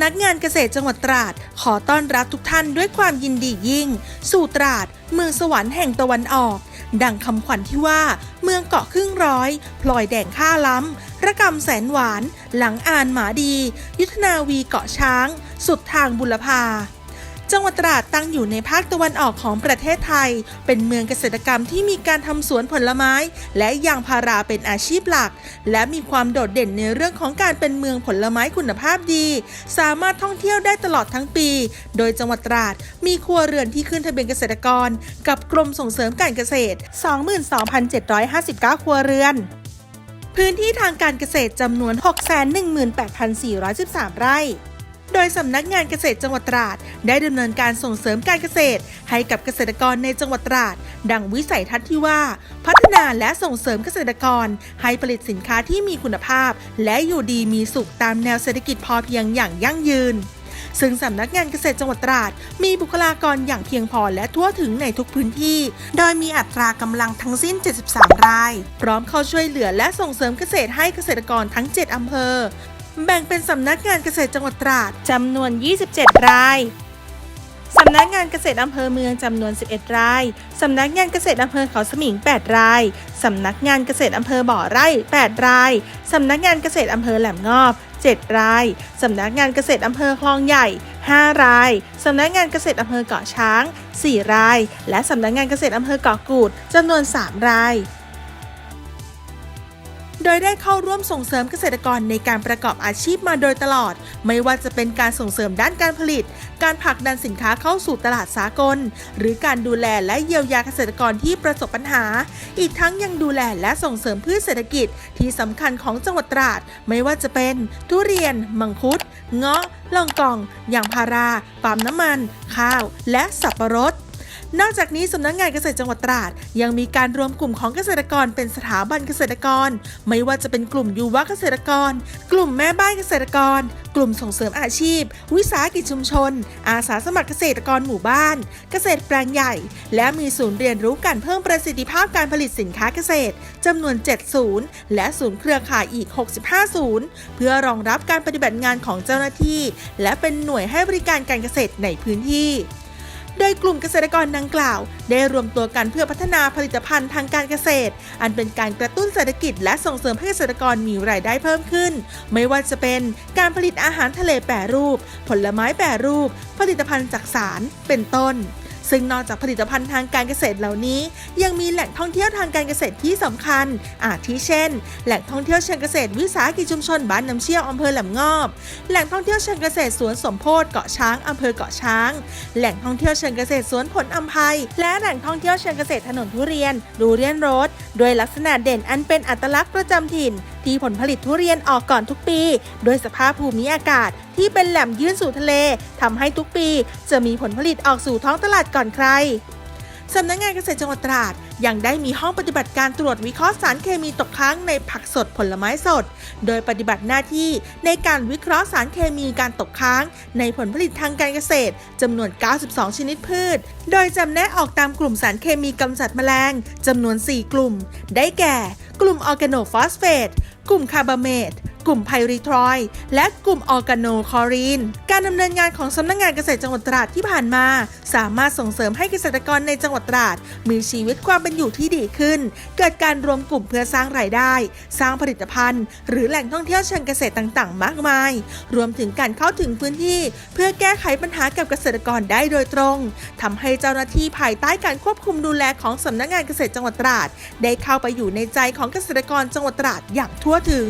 ำนักงานเกษตรจังหวัดตราด ขอต้อนรับทุกท่านด้วยความยินดียิ่ง สู่ตราด เมืองสวรรค์แห่งตะวันออก ดังคำขวัญที่ว่า เมืองเกาะครึ่งร้อย พลอยแดงข้าล้ำ ระกำแสนหวาน หลังอ่านหมาดี ยุทธนาวีเกาะช้าง สุดทางบุรพา จังหวัดตราดตั้งอยู่ในภาคตะวันออกของประเทศไทย เป็นเมืองเกษตรกรรมที่มีการทำสวนผลไม้ และยางพาราเป็นอาชีพหลัก และมีความโดดเด่นในเรื่องของการเป็นเมืองผลไม้คุณภาพดี สามารถท่องเที่ยวได้ตลอดทั้งปี โดยจังหวัดตราดมีครัวเรือนที่ขึ้นทะเบียนเกษตรกร กับกรมส่งเสริมการเกษตร 22,759 ครัวเรือนพื้นที่ทางการเกษตรจำนวน 618,413 ไร่ โดยสำนักงานเกษตรจังหวัดตราด ได้ดำเนินการส่งเสริมการเกษตร ให้กับเกษตรกรในจังหวัดตราด ดังวิสัยทัศน์ที่ว่า พัฒนาและส่งเสริมเกษตรกร ให้ผลิตสินค้าที่มีคุณภาพ และอยู่ดีมีสุขตามแนวเศรษฐกิจพอเพียงอย่างยั่งยืนซึ่งสำนักงานเกษตรจังหวัดตราด มีบุคลากรอย่างเพียงพอและทั่วถึงในทุกพื้นที่ โดยมีอัตรากำลังทั้งสิ้น 73 ราย พร้อมเข้าช่วยเหลือและส่งเสริมเกษตรให้เกษตรกรทั้ง 7 อำเภอ แบ่งเป็นสำนักงานเกษตรจังหวัดตราดจำนวน 27 รายสำนักงานเกษตรอำเภอเมืองจำนวน 11 ราย สำนักงานเกษตรอำเภอเขาสมิง 8 ราย สำนักงานเกษตรอำเภอบ่อไร่ 8 ราย สำนักงานเกษตรอำเภอแหลมงอบ 7 ราย สำนักงานเกษตรอำเภอคลองใหญ่ 5 ราย สำนักงานเกษตรอำเภอเกาะช้าง 4 ราย และสำนักงานเกษตรอำเภอเกาะกูดจำนวน 3 ราย โดยได้เข้าร่วมส่งเสริมเกษตรกรในการประกอบอาชีพมาโดยตลอด ไม่ว่าจะเป็นการส่งเสริมด้านการผลิต การผลักดันสินค้าเข้าสู่ตลาดสากล หรือการดูแลและเยียวยาเกษตรกรที่ประสบปัญหา อีกทั้งยังดูแลและส่งเสริมพืชเศรษฐกิจที่สำคัญของจังหวัดตราด ไม่ว่าจะเป็น ทุเรียน มังคุด เงาะลองกองยางพารา ปาล์มน้ำมัน ข้าว และสับปะรด นอกจากนี้สำนักงานเกษตรจังหวัดตราด ยังมีการรวมกลุ่มของเกษตรกรเป็นสถาบันเกษตรกร ไม่ว่าจะเป็นกลุ่มยุวเกษตรกร กลุ่มแม่บ้านเกษตรกร กลุ่มส่งเสริมอาชีพ วิสาหกิจชุมชน อาสาสมัครเกษตรกรหมู่บ้าน เกษตรแปลงใหญ่ และมีศูนย์เรียนรู้การเพิ่มประสิทธิภาพการผลิตสินค้าเกษตรจำนวน 7 ศูนย์ และศูนย์เครือข่ายอีก 65 ศูนย์ เพื่อรองรับการปฏิบัติงานของเจ้าหน้าที่ และเป็นหน่วยให้บริการการเกษตรในพื้นที่ โดยกลุ่มเกษตรกรดังกล่าว ได้รวมตัวกันเพื่อพัฒนาผลิตภัณฑ์ทางการเกษตร อันเป็นการกระตุ้นเศรษฐกิจ และส่งเสริมให้เกษตรกรมีรายได้เพิ่มขึ้น ไม่ว่าจะเป็นการผลิตอาหารทะเลแปรรูป ผลไม้แปรรูป ผลิตภัณฑ์จากสารเป็นต้น ซึ่งนอกจากผลิตภัณฑ์ทางการเกษตรเหล่านี้ ยังมีแหล่งท่องเที่ยวทางการเกษตรที่สำคัญ อาทิเช่น แหล่งท่องเที่ยวเชิงเกษตรวิสาหกิจชุมชนบ้านน้ำเชี่ยวอำเภอแหลมงอบ แหล่งท่องเที่ยวเชิงเกษตรสวนสมโพธิเกาะช้างอำเภอเกาะช้าง แหล่งท่องเที่ยวเชิงเกษตรสวนผลอัมภัย และแหล่งท่องเที่ยวเชิงเกษตรถนนทุเรียนดูเรียนรดโดยลักษณะเด่นอันเป็นอัตลักษณ์ประจำถิ่นที่ผลผลิตทุเรียนออกก่อนทุกปี โดยสภาพภูมิอากาศที่เป็นแหลมยื่นสู่ทะเลทำให้ทุกปี จะมีผลผลิตออกสู่ท้องตลาดก่อนใครสำนักงานเกษตรจังหวัดตราดยังได้มีห้องปฏิบัติการตรวจวิเคราะห์สารเคมีตกค้างในผักสดผลไม้สด โดยปฏิบัติหน้าที่ในการวิเคราะห์สารเคมีการตกค้าง ในผลผลิตทางการเกษตรจำนวน 92 ชนิดพืช โดยจำแนกออกตามกลุ่มสารเคมีกำจัดแมลงจำนวน 4 กลุ่ม ได้แก่ กลุ่มออร์แกโนฟอสเฟต กลุ่มคาร์บาเมตกลุ่มไพริทรอย และกลุ่มออร์แกโนคอรีน การดำเนินงานของสำนักงานเกษตรจังหวัดตราดที่ผ่านมา สามารถส่งเสริมให้เกษตรกรในจังหวัดตราด มีชีวิตความเป็นอยู่ที่ดีขึ้น เกิดการรวมกลุ่มเพื่อสร้างรายได้ สร้างผลิตภัณฑ์ หรือแหล่งท่องเที่ยวเชิงเกษตรต่างๆ มากมาย รวมถึงการเข้าถึงพื้นที่ เพื่อแก้ไขปัญหากับเกษตรกรได้โดยตรงทำให้เจ้าหน้าที่ภายใต้การควบคุมดูแลของสำนักงานเกษตรจังหวัดตราด ได้เข้าไปอยู่ในใจของเกษตรกรจังหวัดตราดอย่างทั่วถึง